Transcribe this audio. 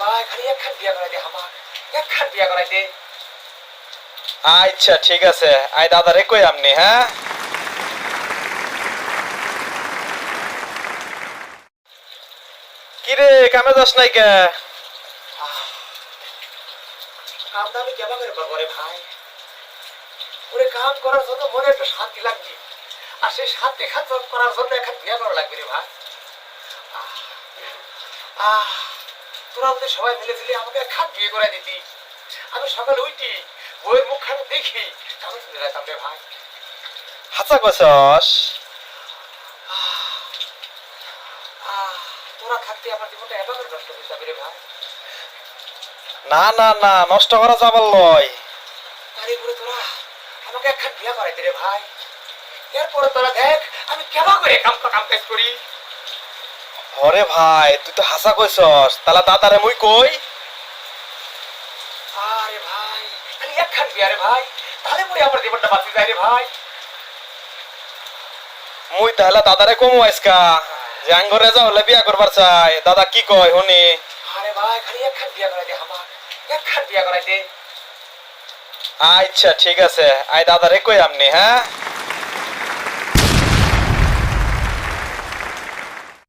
একখান বিয়া করাই দে আমার একখান বিয়া করাই দে আচ্ছা ঠিক আছে। আই দাদারে কই আমনি হ্যাঁ? কিরে কামে যাস নাই কে? কামটা কেমন করে রে ভাই? ওরে কাম করার জন্য মনে একটু শান্তি লাগবে। আর সেই শান্তি খান করার জন্য এখন বিয়া করা লাগবে রে ভাই। আহ। তোরা সবাই মিলে দিলে আমাকে একখান বিয়ে করে দিতি। আমি সকালে উঠি বইয়ের মুখখানে দেখি। আমি যেতাম রে ভাই হাসা তোরা থাকতে আমার জীবনটা নষ্ট হয়ে যাবে রে ভাই। না না না নষ্ট করা যাবার লয়। করে তোরা আমাকে একখান বিয়া করাইতে রে ভাই। এরপরে তোরা দেখ আমি কেমন করে কাম কাম কাজ করি। ওরে ভাই তুই তো হাসা কইছস। তাহলে দাদারে মুই কই? আরে ভাই খালি একখান বিয়া রে ভাই তাহলে পরে আমার জীবনটা বাঁচি যায় রে ভাই। মুই তাহলে দাদারে কমু আজকা। যে আঙ্গরে যাও হলে বিয়া করবার চাই। দাদা কি কয় শুনি। আরে ভাই খালি একখান বিয়া করাই দে আমার একখান বিয়া করাই দে। আচ্ছা ঠিক আছে। আই দাদারে কই আমনি হ্যাঁ?